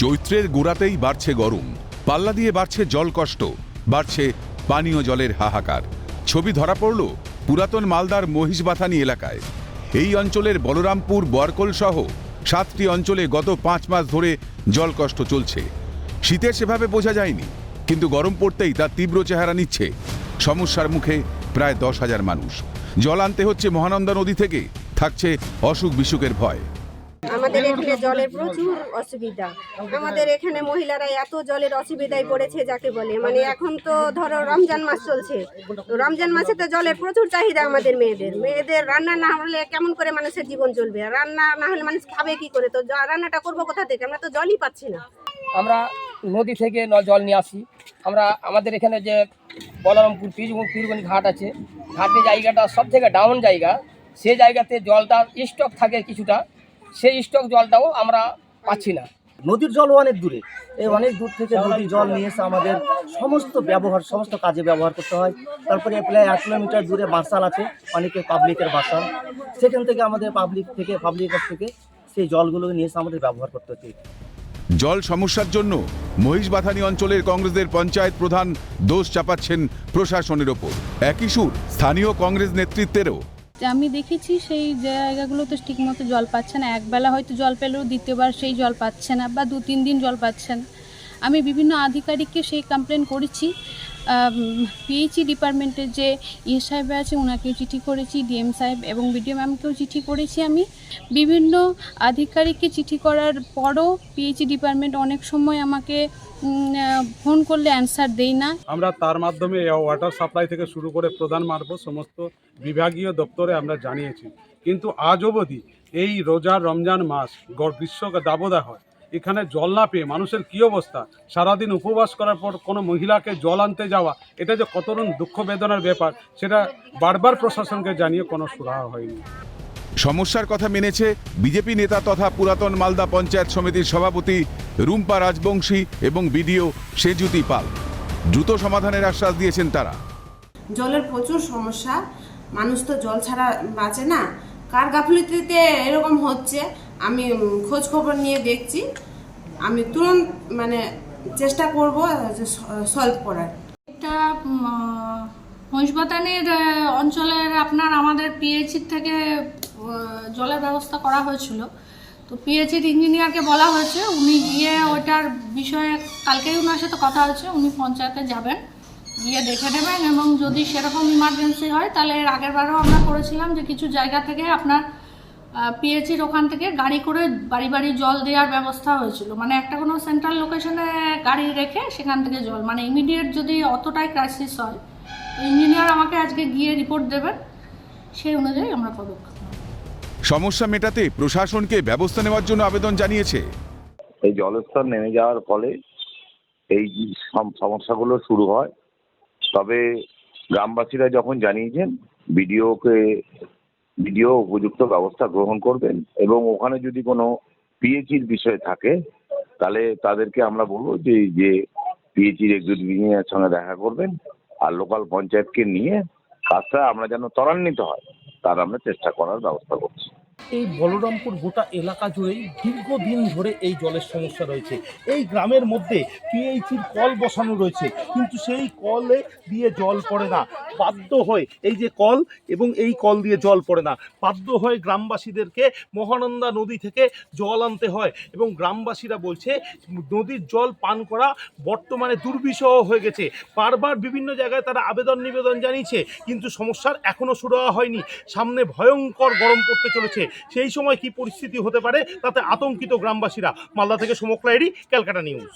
চৈত্রের গোড়াতেই বাড়ছে গরম। পাল্লা দিয়ে বাড়ছে জল কষ্ট, বাড়ছে পানীয় জলের হাহাকার। ছবি ধরা পড়ল পুরাতন মালদার মহিষবাথানি এলাকায়। এই অঞ্চলের বলরামপুর, বরকল সহ সাতটি অঞ্চলে গত পাঁচ মাস ধরে জল কষ্ট চলছে। শীতের সেভাবে বোঝা যায়নি, কিন্তু গরম পড়তেই তার তীব্র চেহারা নিচ্ছে। সমস্যার মুখে প্রায় দশ হাজার মানুষ। জল আনতে হচ্ছে মহানন্দা নদী থেকে, থাকছে অসুখ বিসুখের ভয়। আমাদের এখানে জলের প্রচুর অসুবিধা। আমাদের এখানে মহিলারা এত জলের অসুবিধায় পড়েছে যাকে বলে। মানে এখন তো ধরো রমজান মাস চলছে। তো রমজান মাসে তো জলের প্রচুর চাহিদা আমাদের মেয়েদের। মেয়েদের রান্না না হলে কেমন করে মানুষের জীবন চলবে? রান্না না হলে মানুষ খাবে কি করে? তো রান্নাটা করব কোথা থেকে? আমরা তো জলই পাচ্ছি না। আমরা নদী থেকে জল নিয়ে আসি। আমরা আমাদের এখানে যে বলরামপুর পীর পীরগঞ্জ ঘাট আছে, ঘাটের জায়গাটা সব থেকে ডাউন জায়গা। সে জায়গাতে জলটা স্টক থাকে কিছুটা। সেই স্টক জলটাও আমরা পাচ্ছি না। নদীর জল অনেক দূরে। এই অনেক দূর থেকে নদীর জল নিয়ে এসে আমাদের সমস্ত ব্যবহার সমস্ত কাজে ব্যবহার করতে হয়। তারপরে প্রায় এক কিলোমিটার দূরে বাসাল আছে অনেকে পাবলিকের বাসাল সেখান থেকে আমাদের পাবলিক থেকে পাবলিকের থেকে সেই জলগুলো নিয়ে এসে আমাদের ব্যবহার করতে হচ্ছে। জল সমস্যার জন্য মহিষবাথানি অঞ্চলের কংগ্রেসের পঞ্চায়েত প্রধান দোষ চাপাচ্ছেন প্রশাসনের ওপর। একই সুর স্থানীয় কংগ্রেস নেতৃত্বেরও। আমি দেখেছি সেই জায়গাগুলোতে ঠিকমতো জল পাচ্ছে না। একবেলা হয়তো জল পেলেও দ্বিতীয়বার সেই জল পাচ্ছে না বা দু তিন দিন জল পাচ্ছে না। আমি বিভিন্ন আধিকারিককে সেই কমপ্লেন করেছি। পিএইচই ডিপার্টমেন্টের যে ই সাহেব আছে ওনাকেও চিঠি করেছি ডিএম সাহেব এবং বিডিও ম্যামকেও চিঠি করেছি আমি। বিভিন্ন আধিকারিককে চিঠি করার পরও পিএইচই ডিপার্টমেন্ট অনেক সময় আমাকে ফোন করলে অ্যান্সার দেই না। আমরা তার মাধ্যমে ওয়াটার সাপ্লাই থেকে শুরু করে প্রধান মারফত সমস্ত বিভাগীয় দপ্তরে আমরা জানিয়েছি। কিন্তু আজ অবধি এই রোজার রমজান মাস গ্রীষ্ম দাবদাহ হয় এখানে জল না পেয়ে মানুষের কী অবস্থা? সারাদিন উপবাস করার পর কোনো মহিলাকে জল আনতে যাওয়া এটা যে কতরকম দুঃখ বেদনার ব্যাপার সেটা বারবার প্রশাসনকে জানিয়ে কোনো সুরাহা হয়নি। সমস্যার কথা মেনেছে বিজেপি নেতা তথা পুরাতন মালদা পঞ্চায়েত সমিতির সভাপতি রুম্পা রাজবংশী এবং বিডিও সেজুতি পাল। দ্রুত সমাধানের আশ্বাস দিয়েছেন তারা। জলের প্রচুর সমস্যা মানুষ তো জল ছাড়া বাঁচে না। কার গাফলিতে এরকম হচ্ছে আমি খোঁজ খবর নিয়ে দেখছি। আমি তুরন্ত মানে চেষ্টা করব সলভ করার। এটা মহিষবাতানির অঞ্চলের আপনার আমাদের পিএইচির থেকে জলের ব্যবস্থা করা হয়েছিল। তো পিএইচির ইঞ্জিনিয়ারকে বলা হয়েছে, উনি গিয়ে ওইটার বিষয়ে কালকেই ওনার সাথে কথা হয়েছে, উনি পঞ্চায়েতে যাবেন। গিয়ে দেখে নেবেন, এবং যদি সেরকম ইমার্জেন্সি হয়, তাহলে এর আগের বারেও আমরা করেছিলাম যে কিছু জায়গা থেকে আপনার পিএইচির ওখান থেকে গাড়ি করে বাড়ি বাড়ি জল দেওয়ার ব্যবস্থা হয়েছিল। মানে একটা কোনো সেন্ট্রাল লোকেশনে গাড়ি রেখে সেখান থেকে জল। মানে ইমিডিয়েট যদি অতটাই ক্রাইসিস হয় ইঞ্জিনিয়ার আমাকে আজকে গিয়ে রিপোর্ট দেবেন সেই অনুযায়ী আমরা পদক্ষেপ সমস্যা মেটাতে প্রশাসনকে ব্যবস্থা নেওয়ার জন্য আবেদন জানিয়েছে। এই জলস্তর নেমে যাওয়ার ফলে এই সম- সমস্যাগুলো শুরু হয়। তবে গ্রামবাসীরা যখন জানিয়েছেন বিডিওকে বিডিও উপযুক্ত ব্যবস্থা গ্রহণ করবেন এবং ওখানে যদি কোনো পিএইচির বিষয় থাকে, তাহলে তাদেরকে আমরা বলব যে যে পিএইচির ইঞ্জিনিয়ারের সঙ্গে দেখা করবেন আর লোকাল পঞ্চায়েতকে নিয়ে কাজটা আমরা যেন ত্বরান্বিত হয়, তার আমরা চেষ্টা করার ব্যবস্থা করছি। এই বলরামপুর গোটা এলাকা জুড়েই দীর্ঘদিন ধরে এই জলের সমস্যা রয়েছে। এই গ্রামের মধ্যে পিএইচির কল বসানো রয়েছে, কিন্তু সেই কলে দিয়ে জল পড়ে না। বাধ্য হয়ে, এই যে কল এবং এই কল দিয়ে জল পড়ে না, বাধ্য হয়ে গ্রামবাসীদেরকে মহানন্দা নদী থেকে জল আনতে হয় এবং গ্রামবাসীরা বলছে, নদীর জল পান করা বর্তমানে দুর্বিষহ হয়ে গেছে। বারবার বিভিন্ন জায়গায় তারা আবেদন নিবেদন জানিয়েছে, কিন্তু সমস্যার এখনও শুরু হয়নি। সামনে ভয়ঙ্কর গরম পড়তে চলেছে। সেই সময় কি পরিস্থিতি হতে পারে? তাতে আতঙ্কিত গ্রামবাসীরা। মালদা থেকে সমকলাইরি ক্যালকাটা নিউজ।